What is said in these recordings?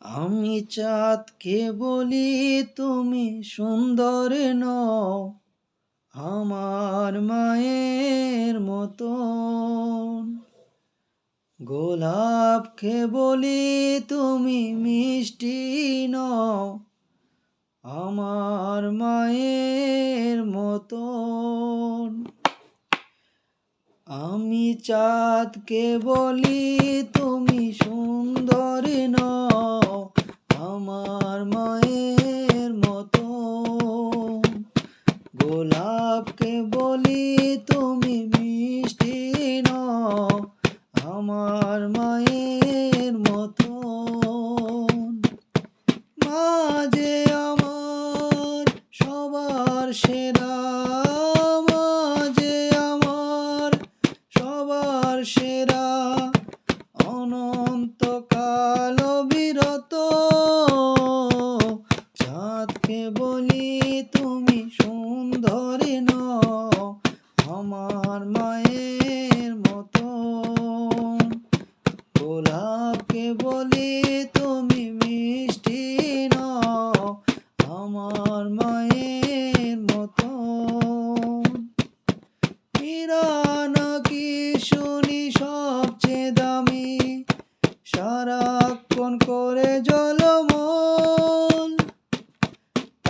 আমি চাঁদকে বলি, তুমি সুন্দর নও, আমার মায়ের মতন। গোলাপকে বলি, তুমি মিষ্টি নও, আমার মায়ের মতন। আমি চাঁদকে বলি, তুমি সুন্দর নও আমার মায়ের মতো। গোলাপকে বলি তুমি মিষ্টি ন আমার মায়ের মতন মাঝে আমার সবার সেরা Yeah.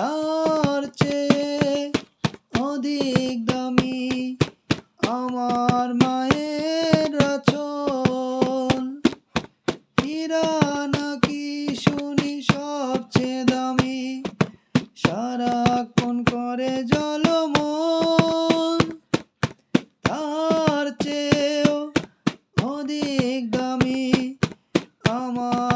তার চেয়ে অধিক দামি আমার মায়ের রচন। হীরা নাকি শুনি সবচেয়ে দামি? সারাক্ষণ করে জলমন তার চেয়েও অধিক দামি আমার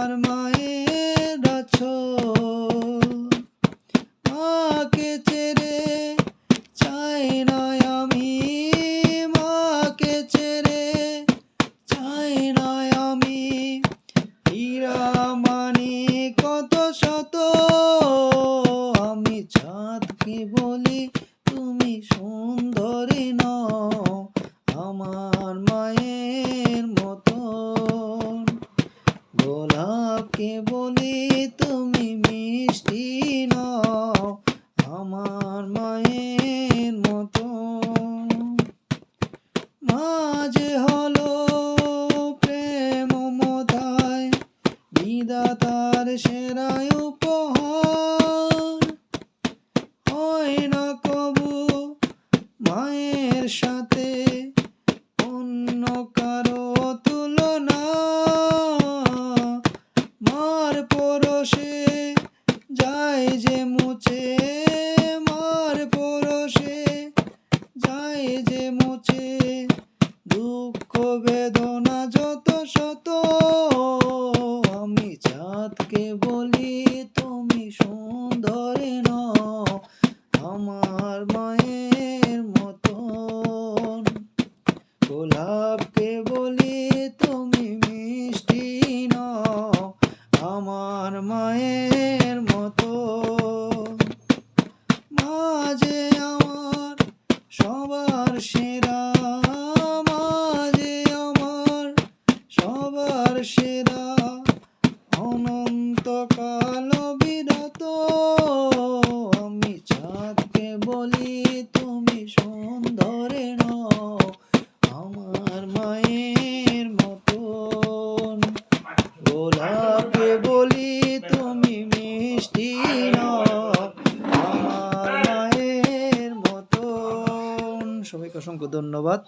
বলি, তুমি সুন্দরী নও, আমার মায়ের মতন গোলাপকে বলি, তুমি মিষ্টি নও, আমার মায়ের মতন মাঝে হলো প্রেম মতায় বিদাতার সেরাই মায়ের সাথে অন্য কারও তুলনা। মার পরশে যায় যে মুছে, মার পরশে যায় যে মুছে। দুঃখ, বেদনা যত শত, আমি চাঁদকে বলি আমার মায়ের মতো। মাঝে আমার সবার সেরা অসংখ্য ধন্যবাদ।